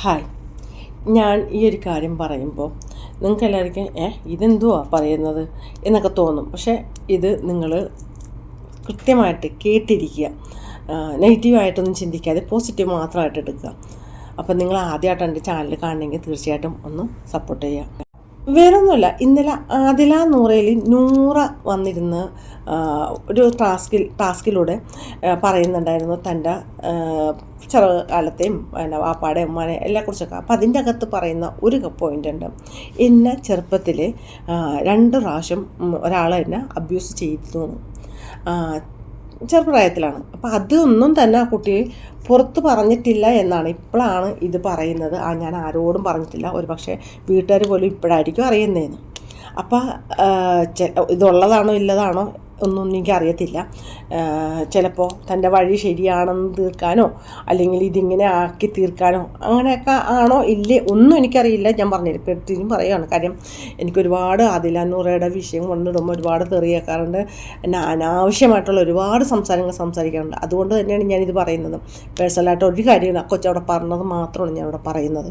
Hi ഞാൻ ഈ ഒരു കാര്യം പറയുമ്പോൾ നിങ്ങൾക്ക് എല്ലാവർക്കും ഏ ഇതെന്തുവാ പറയുന്നത്? എന്നൊക്കെ തോന്നും. പക്ഷേ ഇത് നിങ്ങൾ കൃത്യമായിട്ട് കേട്ടിരിക്കുക. നെഗറ്റീവായിട്ടൊന്നും ചിന്തിക്കാതെ പോസിറ്റീവ് മാത്രമായിട്ട് എടുക്കുക. അപ്പം നിങ്ങൾ ആദ്യമായിട്ടാണ് എന്റെ ചാനൽ കാണണമെങ്കിൽ തീർച്ചയായിട്ടും ഒന്ന് സപ്പോർട്ട് ചെയ്യുക. വേറൊന്നുമില്ല. ഇന്നലെ ആദില നൂറയിൽ നൂറ വന്നിരുന്ന് ഒരു ടാസ്കിൽ ടാസ്കിലൂടെ പറയുന്നുണ്ടായിരുന്നു തന്റെ ചെറുകാലത്തെയും പിന്നെ വാപ്പാടെ ഉമ്മാനെ എല്ലാം കുറിച്ചൊക്കെ. അപ്പം അതിന്റെ അകത്ത് പറയുന്ന ഒരു പോയിന്റ് ഉണ്ട്. എന്നെ ചെറുപ്പത്തിൽ രണ്ട് പ്രാവശ്യം ഒരാളെന്നെ അബ്യൂസ് ചെയ്തു ആ, ചെറുപ്രായത്തിലാണ്. അപ്പം അതൊന്നും തന്നെ ആ കുട്ടി പുറത്ത് പറഞ്ഞിട്ടില്ല എന്നാണ് ഇപ്പോഴാണ് ഇത് പറയുന്നത്. ആ ഞാൻ ആരോടും പറഞ്ഞിട്ടില്ല. ഒരു പക്ഷേ വീട്ടുകാർ പോലും ഇപ്പോഴായിരിക്കും അറിയുന്നതെന്ന്. അപ്പം ഇതുള്ളതാണോ ഇല്ലതാണോ ഒന്നും എനിക്കറിയത്തില്ല. ചിലപ്പോൾ തന്റെ വഴി ശരിയാണെന്ന് തീർക്കാനോ അല്ലെങ്കിൽ ഇതിങ്ങനെ ആക്കി തീർക്കാനോ അങ്ങനെയൊക്കെ ആണോ ഇല്ലേ ഒന്നും എനിക്കറിയില്ല. ഞാൻ പറഞ്ഞില്ല പെട്ടിനും പറയുകയാണ് കാര്യം എനിക്കൊരുപാട് ആദിലാനൂറയുടെ വിഷയം കൊണ്ടിടുമ്പോൾ ഒരുപാട് തെറിയേക്കാറുണ്ട് എന്നെ അനാവശ്യമായിട്ടുള്ള ഒരുപാട് സംസാരങ്ങൾ സംസാരിക്കാറുണ്ട്. അതുകൊണ്ട് തന്നെയാണ് ഞാനിത് പറയുന്നത്. പേഴ്സണലായിട്ട് ഒരു കാര്യമില്ല. കൊച്ചവിടെ പറഞ്ഞത് മാത്രമാണ് ഞാനിവിടെ പറയുന്നത്.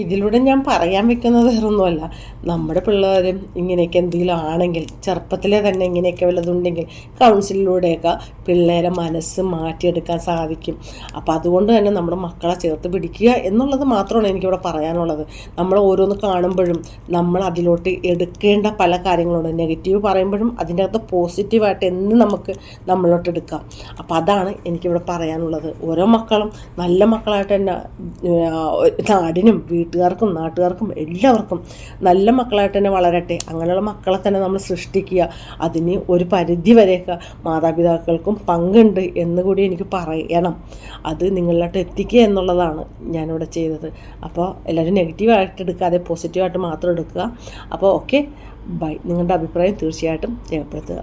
ഇതിലൂടെ ഞാൻ പറയാൻ വെക്കുന്നത് വേറൊന്നുമല്ല. നമ്മുടെ പിള്ളേരും ഇങ്ങനെയൊക്കെ എന്തെങ്കിലും ആണെങ്കിൽ ചെറുപ്പത്തിലെ തന്നെ ഇങ്ങനെയൊക്കെ വല്ലതുണ്ടെങ്കിൽ കൗൺസിലിലൂടെയൊക്കെ പിള്ളേരെ മനസ്സ് മാറ്റിയെടുക്കാൻ സാധിക്കും. അപ്പോൾ അതുകൊണ്ട് തന്നെ നമ്മുടെ മക്കളെ ചേർത്ത് പിടിക്കുക എന്നുള്ളത് മാത്രമാണ് എനിക്കിവിടെ പറയാനുള്ളത്. നമ്മൾ ഓരോന്ന് കാണുമ്പോഴും നമ്മൾ അതിലോട്ട് എടുക്കേണ്ട പല കാര്യങ്ങളുണ്ട്. നെഗറ്റീവ് പറയുമ്പോഴും അതിന്റെ അകത്ത് പോസിറ്റീവായിട്ട് എന്ന് നമുക്ക് നമ്മളോട്ട് എടുക്കാം. അപ്പോൾ അതാണ് എനിക്കിവിടെ പറയാനുള്ളത്. ഓരോ മക്കളും നല്ല മക്കളായിട്ട് തന്നെ നാടിനും വീട്ടുകാർക്കും നാട്ടുകാർക്കും എല്ലാവർക്കും നല്ല മക്കളായിട്ട് തന്നെ വളരട്ടെ. അങ്ങനെയുള്ള മക്കളെ തന്നെ നമ്മൾ സൃഷ്ടിക്കുക. അതിന് ഒരു പരിധി വരെയൊക്കെ മാതാപിതാക്കൾക്കും പങ്കുണ്ട് എന്ന് കൂടി എനിക്ക് പറയണം. അത് നിങ്ങളിലോട്ട് എത്തിക്കുക എന്നുള്ളതാണ് ഞാനിവിടെ ചെയ്തത്. അപ്പോൾ എല്ലാവരും നെഗറ്റീവായിട്ട് എടുക്കാതെ പോസിറ്റീവായിട്ട് മാത്രം എടുക്കുക. അപ്പോൾ ഓക്കെ ബൈ നിങ്ങളുടെ അഭിപ്രായം തീർച്ചയായിട്ടും രേഖപ്പെടുത്തുക.